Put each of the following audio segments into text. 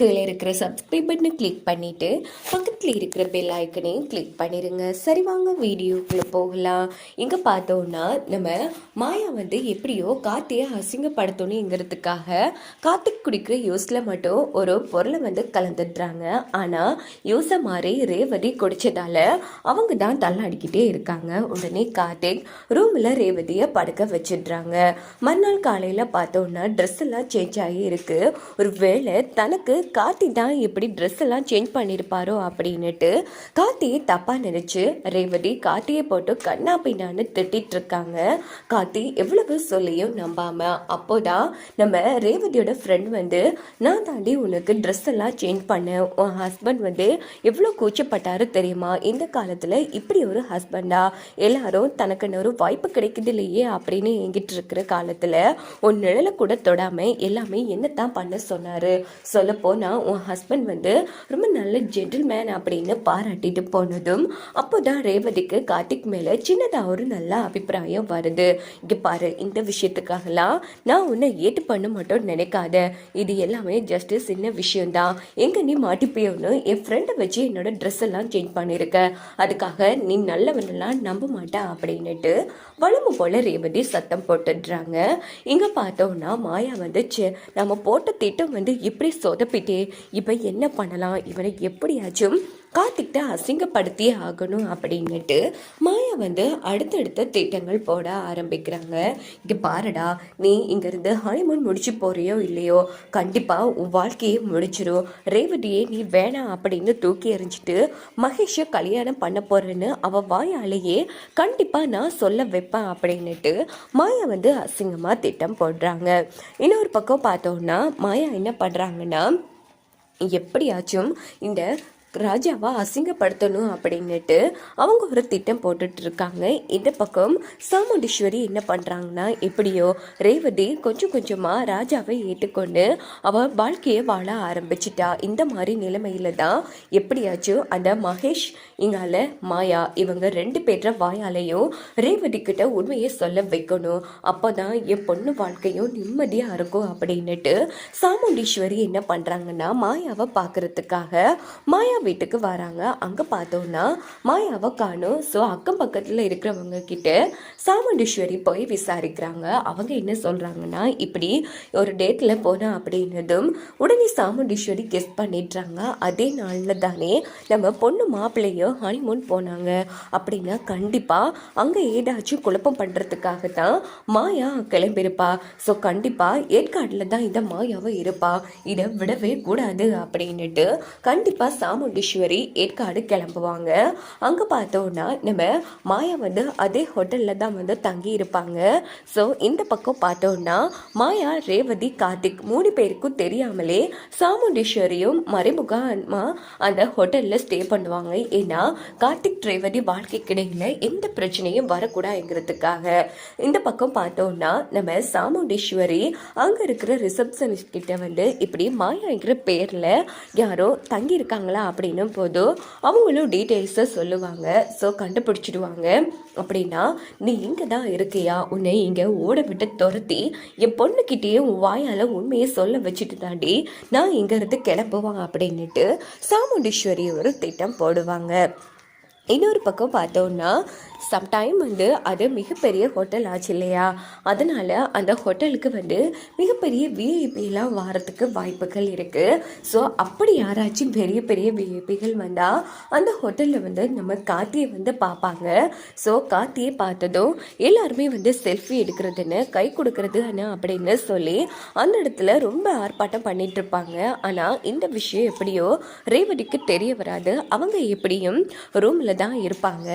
கீழே இருக்கிற சப்ஸ்கிரைப் பட்டனை கிளிக் பண்ணிவிட்டு பக்கத்தில் இருக்கிற பெல் ஐக்கனையும் கிளிக் பண்ணிடுங்க சரி வாங்க வீடியோக்குள்ளே போகலாம். இங்கே பார்த்தோன்னா நம்ம மாயா வந்து எப்படியோ கார்த்தியை அசிங்கப்படுத்தணுங்கிறதுக்காக கார்த்திக் குடிக்கிற யூஸில் மட்டும் ஒரு பொருளை வந்து கலந்துடுறாங்க. ஆனால் யூஸை மாதிரி ரேவதி குடித்ததால் அவங்க தான் தள்ளாடிக்கிட்டே இருக்காங்க. உடனே கார்த்திக் ரூமில் ரேவதியை படுக்க வச்சிடுறாங்க. மறுநாள் காலையில் பார்த்தோன்னா ட்ரெஸ் எல்லாம் சேஞ்ச் ஆகி இருக்குது ஒரு வேளை தனக்கு கார்த்தி தான் இப்படி ட்ரெஸ் எல்லாம் சேஞ்ச் பண்ணியிருப்பாரோ அப்படின்னுட்டு கார்த்தியை தப்பாக நினச்சி ரேவதி கார்த்தியை போட்டு கண்ணா பின்னான்னு திட்டிட்டு இருக்காங்க. கார்த்தி எவ்வளவு சொல்லியும் நம்பாம அப்போதான் நம்ம ரேவதியோட ஃப்ரெண்ட் வந்து நான் தாண்டி உனக்கு ட்ரெஸ் எல்லாம் சேஞ்ச் பண்ணேன் உன் ஹஸ்பண்ட் வந்து எவ்வளோ கூச்சப்பட்டாரு தெரியுமா? இந்த காலத்தில் இப்படி ஒரு ஹஸ்பண்டா எல்லாரும் தனக்குன்னு ஒரு வாய்ப்பு கிடைக்குது இல்லையே? அப்படின்னு எங்கிட்டு இருக்கிற காலத்தில் உன் நிழலை கூட தொடாமல் எல்லாமே என்னத்தான் பண்ண சொன்னார்? சொல்லப்போ சொல்லப்போனால் உன் ஹஸ்பண்ட் வந்து ரொம்ப நல்ல ஜென்டில்மேன் அப்படின்னு பாராட்டிட்டு போனதும் அப்போதான் ரேவதிக்கு கார்த்திக் மேலே சின்னதாக ஒரு நல்ல அபிப்பிராயம் வருது. இங்கே பாரு இந்த விஷயத்துக்காகலாம் நான் உன்னை ஏற்று பண்ண மட்டும் நினைக்காத. இது எல்லாமே ஜஸ்ட் சின்ன விஷயம்தான். எங்கே நீ மாட்டிப்பியோன்னு என் ஃப்ரெண்டை வச்சு என்னோட ட்ரெஸ் எல்லாம் சேஞ்ச் பண்ணியிருக்க அதுக்காக நீ நல்லவனெல்லாம் நம்ப மாட்டா அப்படின்னுட்டு வளமு போல ரேவதி சத்தம் போட்டுடுறாங்க. இங்கே பார்த்தோம்னா மாயா வந்து நம்ம போட்ட திட்டம் வந்து இப்படி சொதப்பிட்டு இப்போ என்ன பண்ணலாம்? இவனை எப்படியாச்சும் கார்த்திக்கிட்ட அசிங்கப்படுத்தியே ஆகணும் அப்படின்னுட்டு மாயா வந்து அடுத்தடுத்த திட்டங்கள் போட ஆரம்பிக்கிறாங்க. இங்கே பாருடா நீ இங்கேருந்து ஹனிமூன் முடிச்சு போறியோ இல்லையோ கண்டிப்பாக உன் வாழ்க்கையே முடிச்சிடும் ரேவதியே நீ வேணாம் அப்படின்னு தூக்கி எறிஞ்சிட்டு மகேஷை கல்யாணம் பண்ண போறேன்னு அவள் வாயாலேயே கண்டிப்பாக நான் சொல்ல வைப்பேன் அப்படின்னுட்டு மாயா வந்து அசிங்கமாக திட்டம் போடுறாங்க. இன்னொரு பக்கம் பார்த்தோன்னா மாயா என்ன பண்ணுறாங்கன்னா எப்படியாச்சும் இந்த ராஜாவை அசிங்கப்படுத்தணும் அப்படின்னுட்டு அவங்க ஒரு திட்டம் போட்டுட்டு இருக்காங்க. இந்த பக்கம் சாமுண்டீஸ்வரி என்ன பண்ணுறாங்கன்னா எப்படியோ ரேவதி கொஞ்சம் கொஞ்சமாக ராஜாவை ஏற்றுக்கொண்டு அவள் வாழ்க்கையை வாழ ஆரம்பிச்சிட்டா. இந்த மாதிரி நிலைமையில தான் எப்படியாச்சும் அந்த மகேஷ் இங்கால மாயா இவங்க ரெண்டு பேர வாயாலையும் ரேவதி கிட்ட உண்மையை சொல்ல வைக்கணும். அப்போ தான் என் பொண்ணு வாழ்க்கையும் நிம்மதியாக இருக்கும் அப்படின்னுட்டு சாமுண்டீஸ்வரி என்ன பண்ணுறாங்கன்னா மாயாவை பார்க்கறதுக்காக மாயா வீட்டுக்கு வராங்க. அங்கே பார்த்தோன்னா மாயாவை காணும். ஸோ அக்கம் பக்கத்தில் இருக்கிறவங்க கிட்ட சாமுண்டீஸ்வரி போய் விசாரிக்கிறாங்க. அவங்க என்ன சொல்கிறாங்கன்னா இப்படி ஒரு டேட்டில் போனோம் அப்படின்னதும் உடனே சாமுண்டீஸ்வரி கெஸ் பண்ணிடுறாங்க. அதே நாளில் தானே நம்ம பொண்ணு மாப்பிள்ளையோ ஹனிமூன் போனாங்க அப்படின்னா கண்டிப்பாக அங்கே ஏதாச்சும் குழப்பம் பண்ணுறதுக்காக தான் மாயா கிளம்பியிருப்பா. ஸோ கண்டிப்பாக ஏற்காட்டில் தான் இந்த மாயாவை இருப்பா. இதை விடவே கூடாது அப்படின்னுட்டு கண்டிப்பாக சாமுண்டீஸ்வரி ஏற்காடு கிளம்புவாங்க. அங்கே பார்த்தோன்னா நம்ம மாயா வந்து அதே ஹோட்டலில் தான் வந்து தங்கி இருப்பாங்க. ஸோ இந்த பக்கம் பார்த்தோன்னா மாயா ரேவதி கார்த்திக் மூணு பேருக்கும் தெரியாமலே சாமுண்டீஸ்வரியும் மறைமுகமாக அந்த ஹோட்டலில் ஸ்டே பண்ணுவாங்க. ஏன்னா கார்த்திக் ரேவதி வாழ்க்கை இடையில எந்த பிரச்சனையும் வரக்கூடாதுங்கிறதுக்காக. இந்த பக்கம் பார்த்தோம்னா நம்ம சாமுண்டீஸ்வரி அங்கே இருக்கிற ரிசப்ஷனிஸ்ட் கிட்ட வந்து இப்படி மாயாங்கிற பேரில் யாரோ தங்கி இருக்காங்களா அப்படின்னும் போதும் அவங்களும் டீட்டெயில்ஸை சொல்லுவாங்க. ஸோ கண்டுபிடிச்சிடுவாங்க. அப்படின்னா நீ இங்கே தான் இருக்கியா? உன்னை இங்கே ஓட விட்டு துரத்தி என் பொண்ணுக்கிட்டேயே உன் வாயால் உண்மையை சொல்ல வச்சுட்டு தாண்டி நான் இங்கேருந்து கிளம்புவான் அப்படின்னுட்டு சாமுண்டீஸ்வரி ஒரு திட்டம் போடுவாங்க. இன்னொரு பக்கம் பார்த்தோன்னா சம்டைம் வந்து அது மிகப்பெரிய ஹோட்டல் ஆச்சு இல்லையா? அதனால் அந்த ஹோட்டலுக்கு வந்து மிகப்பெரிய விஐபிலாம் வரத்துக்கு வாய்ப்புகள் இருக்குது ஸோ அப்படி யாராச்சும் பெரிய பெரிய விஐபிகள் வந்தால் அந்த ஹோட்டலில் வந்து நம்ம காத்தியை வந்து பார்ப்பாங்க. ஸோ காத்தியை பார்த்ததும் எல்லாருமே வந்து செல்ஃபி எடுக்கிறதுன்னு கை கொடுக்கறதுன்னு அப்படின்னு சொல்லி அந்த இடத்துல ரொம்ப ஆர்ப்பாட்டம் பண்ணிட்டு இருப்பாங்க. ஆனால் இந்த விஷயம் எப்படியோ ரேவதிக்கு தெரிய வராது. அவங்க எப்படியும் ரூமில் தான் இருப்பாங்க.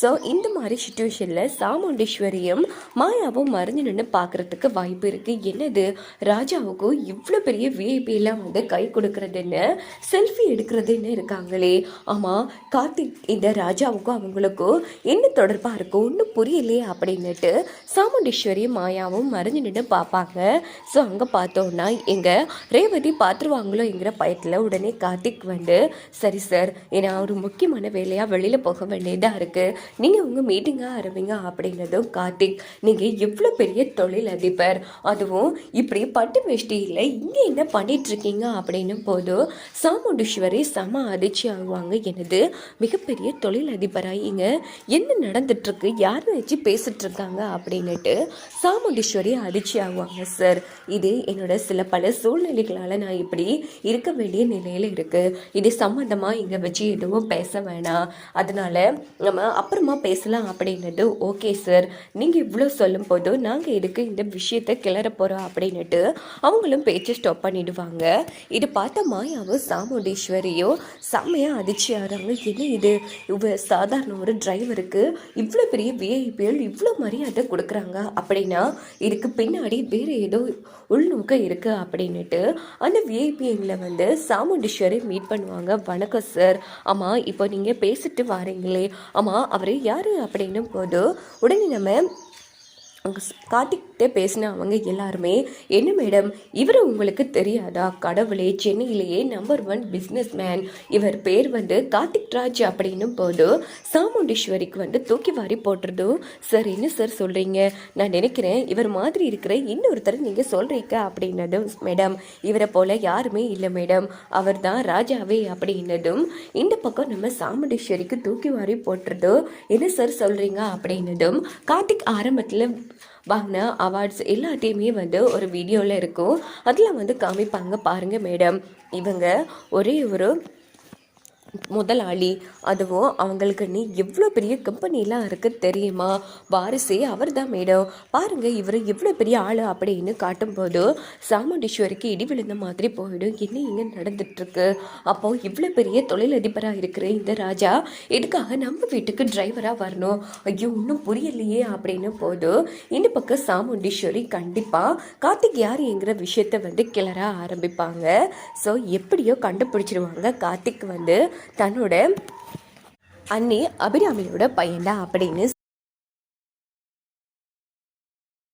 ஸோ இந்த மாதிரி சுச்சுவேஷனில் சாமுண்டீஸ்வரியும் மாயாவும் மறைஞ்சு நின்று பார்க்கறதுக்கு வாய்ப்பு இருக்குது என்னது? ராஜாவுக்கும் இவ்வளோ பெரிய விஐபியெல்லாம் வந்து கை கொடுக்குறதுன்னு செல்ஃபி எடுக்கிறதுன்னு இருக்காங்களே. ஆமாம் கார்த்திக் இந்த ராஜாவுக்கும் அவங்களுக்கும் என்ன தொடர்பாக இருக்கும் ஒன்றும் புரியலையே அப்படின்னுட்டு சாமுண்டீஸ்வரியும் மாயாவும் மறைஞ்சு நின்று பார்ப்பாங்க. ஸோ அங்கே பார்த்தோன்னா எங்கள் ரேவதி பார்த்துருவாங்களோங்கிற பயத்தில் உடனே கார்த்திக் வந்து சரி சார் ஏன்னா ஒரு முக்கியமான வேலையாக வெளியில் போக வேண்டியதாக இருக்குது நீங்கள் உங்கள் மீட்டிங்காக ஆரம்பிங்க அப்படின்னதும் கார்த்திக். நீங்கள் எவ்வளோ பெரிய தொழில் அதிபர். அதுவும் இப்படி பட்டு வெஷ்டியில் இங்கே என்ன பண்ணிகிட்ருக்கீங்க அப்படின்னு அப்படின்னும் போதும் சாமுண்டீஸ்வரி செம அதிர்ச்சி ஆகுவாங்க. எனது மிகப்பெரிய தொழில் அதிபராயிங்க என்ன நடந்துட்டுருக்கு? யார் வச்சு பேசிகிட்ருக்காங்க அப்படின்னுட்டு சாமுண்டீஸ்வரி அதிர்ச்சி ஆகுவாங்க சார் இது என்னோட சில பல சூழ்நிலைகளால் நான் இப்படி இருக்க வேண்டிய நிலையில் இருக்குது இது சம்மந்தமாக இங்கே வச்சு எதுவும் பேச வேணாம். அதனால் நம்ம அப்புறமா பேசலாம் அப்படின்னது ஓகே சார் நீங்கள் இவ்வளோ சொல்லும் போது நாங்கள் இதுக்கு இந்த விஷயத்தை கிளற போகிறோம் அப்படின்னுட்டு அவங்களும் பேச்சு ஸ்டாப் பண்ணிடுவாங்க. இது பார்த்த மாயாவும் சாமுண்டீஸ்வரியும் செம்மையாக அதிர்ச்சி ஆகிறாங்க. என்ன இது? இவ சாதாரண ஒரு டிரைவருக்கு இவ்வளோ பெரிய விஐபிஎல் இவ்வளோ மரியாதை கொடுக்குறாங்க அப்படின்னா இதுக்கு பின்னாடி வேறு ஏதோ உள்நோக்கம் இருக்குது அப்படின்னுட்டு அந்த விஐபிஎங்களை வந்து சாமுண்டீஸ்வரி மீட் பண்ணுவாங்க. வணக்கம் சார் ஆமாம் இப்போ நீங்கள் பேசிட்டு வாரீங்களே ஆமாம் அவர் யார் அப்படின்னும் போது உடனே நம்ம அவங்க கார்த்திக்கிட்ட பேசின அவங்க எல்லாருமே என்ன மேடம் இவர் உங்களுக்கு தெரியாதா? கடவுளே சென்னையிலேயே நம்பர் ஒன் பிஸ்னஸ் மேன் இவர் பேர் வந்து கார்த்திக் ராஜ் அப்படின்னும் போது சாமுண்டீஸ்வரிக்கு வந்து தூக்கி வாரி போட்டுறதும் சார் என்ன சார் சொல்கிறீங்க நான் நினைக்கிறேன் இவர் மாதிரி இருக்கிற இன்னொருத்தர் நீங்கள் சொல்கிறீங்க அப்படின்னதும் மேடம் இவரை போல் யாருமே இல்லை மேடம் அவர் தான் ராஜாவே அப்படின்னதும் இந்த பக்கம் நம்ம சாமுண்டீஸ்வரிக்கு தூக்கி வாரி போட்டுறதும் என்ன சார் சொல்கிறீங்க அப்படின்னதும் கார்த்திக் ஆரம்பத்தில் வாங்கின அவார்ட்ஸ் எல்லாத்தையுமே வந்து ஒரு வீடியோவில் இருக்கும். அதில் வந்து காமிப்பாங்க பாருங்கள் மேடம் இவங்க ஒரே ஒரு முதலாளி அதுவும் அவங்களுக்கு நீ எவ்வளோ பெரிய கம்பெனிலாம் இருக்குது தெரியுமா? வாரிசே அவர் தான் மேடம். பாருங்கள் இவர் எவ்வளோ பெரிய ஆள் அப்படின்னு காட்டும்போது சாமுண்டீஸ்வரிக்கு இடி விழுந்த மாதிரி போயிடும். என்ன இங்கே நடந்துட்டுருக்கு? அப்போ இவ்வளோ பெரிய தொழிலதிபராக இருக்கிற இந்த ராஜா எதுக்காக நம்ம வீட்டுக்கு டிரைவராக வரணும்? ஐயோ இன்னும் புரியலையே அப்படின்னு போது இந்த பக்கம் சாமுண்டீஸ்வரி கண்டிப்பாக கார்த்திக் யார் என்கிற விஷயத்த வந்து கிளற ஆரம்பிப்பாங்க. ஸோ எப்படியோ கண்டுபிடிச்சிருவாங்க கார்த்திக் வந்து. தன்னோட அண்ணி அபிராமியோட பையன்டா அப்படின்னு